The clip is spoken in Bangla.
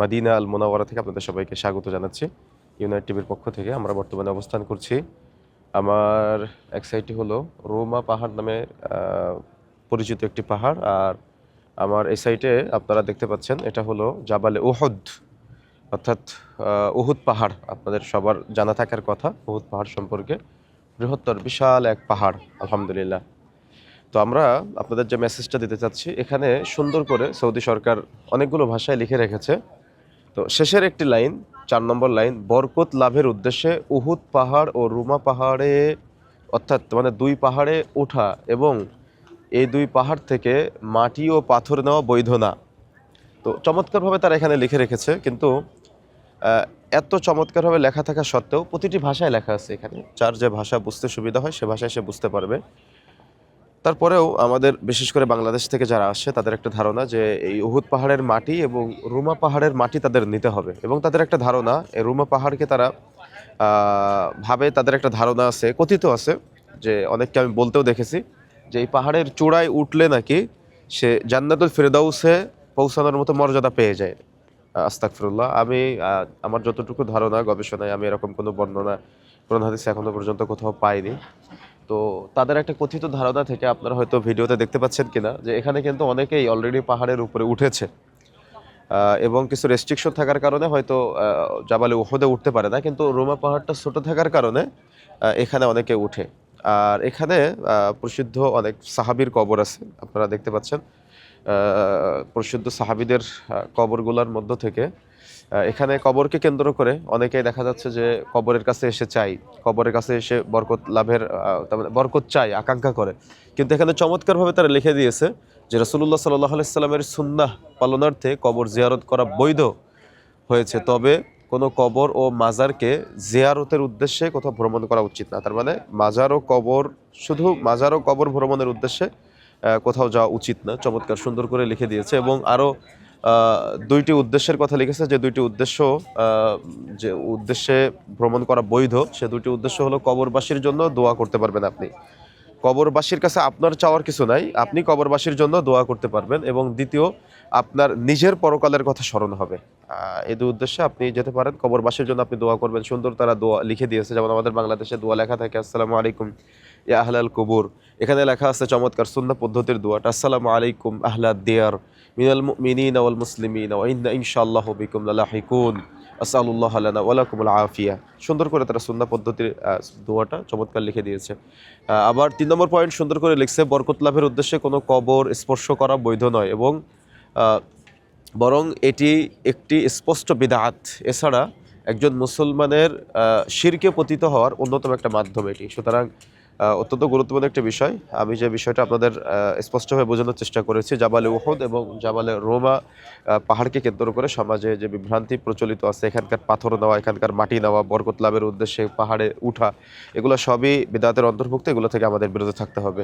মাদিনা আল মোনাওয়ারা থেকে আপনাদের সবাইকে স্বাগত জানাচ্ছি। ইউনাইট টিভির পক্ষ থেকে আমরা বর্তমানে অবস্থান করছি। আমার এক সাইডটি হলো রোমা পাহাড় নামে পরিচিত একটি পাহাড়। আর আমার এই সাইডে আপনারা দেখতে পাচ্ছেন, এটা হলো জাবালে উহুদ। অর্থাৎ উহুদ পাহাড়। আপনাদের সবার জানা থাকার কথা, উহুদ পাহাড় সম্পর্কে। বৃহত্তর, বিশাল এক পাহাড়, আলহামদুলিল্লাহ। তো আমরা আপনাদের যে মেসেজটা দিতে চাচ্ছি, এখানে সুন্দর করে সৌদি সরকার অনেকগুলো ভাষায় লিখে রেখেছে। তো শেষের একটি লাইন, চার নম্বর লাইন, বরকত লাভের উদ্দেশ্যে উহুদ পাহাড় ও রুমা পাহাড়ে, অর্থাৎ মানে দুই পাহাড়ে ওঠা এবং এই দুই পাহাড় থেকে মাটি ও পাথর নেওয়া বৈধ না। তো চমৎকারভাবে তারা এখানে লিখে রেখেছে, কিন্তু এত চমৎকারভাবে লেখা থাকা সত্ত্বেও প্রতিটি ভাষায় লেখা আছে এখানে। যার যে ভাষা বুঝতে সুবিধা হয়, সে ভাষায় সে বুঝতে পারবে। তারপরেও আমাদের বিশেষ করে বাংলাদেশ থেকে যারা আসছে, তাদের একটা ধারণা যে এই উহুদ পাহাড়ের মাটি এবং রুমা পাহাড়ের মাটি তাদের নিতে হবে। এবং তাদের একটা ধারণা, এই রুমা পাহাড়কে তারা ভাবে তাদের একটা ধারণা আছে, কথিত আছে, যে অনেককে আমি বলতেও দেখেছি, যে এই পাহাড়ের চূড়ায় উঠলে নাকি সে জান্নাতুল ফিরদাউসে পৌঁছানোর মতো মর্যাদা পেয়ে যায়। আস্তাকফিরুল্লাহ আমি আমার যতটুকু ধারণা, গবেষণায় আমি এরকম কোনো বর্ণনা কোরআন হাদিসে এখনও পর্যন্ত কোথাও পাইনি। তো তাদের একটা কথিত ধারণা থেকে আপনারা হয়তো ভিডিওতে দেখতে পাচ্ছেন কিনা যে এখানে কিন্তু অনেকেই অলরেডি পাহাড়ের উপরে উঠেছে। এবং কিছু রেস্ট্রিকশন থাকার কারণে হয়তো জাবালে উহুদে উঠতে পারে না, কিন্তু রোমা পাহাড়টা ছোট থাকার কারণে এখানে অনেকে উঠে। আর এখানে প্রসিদ্ধ অনেক সাহাবীর কবর আছে, আপনারা দেখতে পাচ্ছেন। প্রসিদ্ধ সাহাবিদের কবরগুলোর মধ্য থেকে এখানে কবরকে কেন্দ্র করে অনেকেই দেখা যাচ্ছে যে কবরের কাছে এসে চাই কবরের কাছে এসে বরকত লাভের মানে বরকত চাই আকাঙ্ক্ষা করে। কিন্তু এখানে চমৎকারভাবে তারা লিখে দিয়েছে যে রসুল্লাহ সাল্লাহ আলাইস্লামের সুন্নাহ পালনার্থে কবর জিয়ারত করা বৈধ হয়েছে। তবে কোনো কবর ও মাজারকে জিয়ারতের উদ্দেশ্যে কোথাও ভ্রমণ করা উচিত না। তার মানে মাজার ও কবর, শুধু মাজার ও কবর ভ্রমণের উদ্দেশ্যে কোথাও যাওয়া উচিত না। চমৎকার সুন্দর করে লিখে দিয়েছে এবং আরও দুইটি উদ্দেশ্যের কথা লিখেছে। যে দুইটি উদ্দেশ্য যে উদ্দেশ্যে ভ্রমণ করা বৈধ, সে দুইটি উদ্দেশ্য হলো কবরবাসীর জন্য দোয়া করতে পারবেন আপনি। কবরবাসীর কাছে আপনার চাওয়ার কিছু নাই, আপনি কবরবাসীর জন্য দোয়া করতে পারবেন এবং দ্বিতীয়, আপনার নিজের পরকালের কথা স্মরণ হবে। এই দুই উদ্দেশ্যে আপনি যেতে পারেন, কবরবাসীর জন্য আপনি দোয়া করবেন। সুন্দর তারা দোয়া লিখে দিয়েছে, যেমন আমাদের বাংলাদেশে দোয়া লেখা থাকে, আসসালামু আলাইকুম, ইয়া আহলাল কবুর। এখানে লেখা আছে চমৎকার সুন্না পদ্ধতির দোয়াটা, আসসালামু আলাইকুম, আহলাদ দিয়ার। মিনাল মুমিনিনা ওয়াল মুসলিমিনা ইন্না ইনশাআল্লাহু বিকুম লালাহিকুন আসালুল্লাহ লানা ওয়ালাকুমুল আফিয়া সুন্দর করে তারা সুন্না পদ্ধতির দোয়াটা চমৎকার লিখে দিয়েছে। আবার তিন নম্বর পয়েন্ট সুন্দর করে লিখছে, বরকত লাভের উদ্দেশ্যে কোনো কবর স্পর্শ করা বৈধ নয় এবং বরং এটি একটি স্পষ্ট বিদাত। এছাড়া একজন মুসলমানের শিরকে পতিত হওয়ার অন্যতম একটা মাধ্যম এটি। সুতরাং অত্যন্ত গুরুত্বপূর্ণ একটি বিষয়। আমি যে বিষয়টা আপনাদের স্পষ্টভাবে বোঝানোর চেষ্টা করেছি, জাবালে ওহদ এবং জাবালে রোমা পাহাড়কে কেন্দ্র করে সমাজে যে বিভ্রান্তি প্রচলিত আছে, এখানকার পাথর নেওয়া, এখানকার মাটি নেওয়া, বরকত লাভের উদ্দেশ্যে পাহাড়ে উঠা, এগুলো সবই বিদাতের অন্তর্ভুক্ত, এগুলো থেকে আমাদের বিরত থাকতে হবে।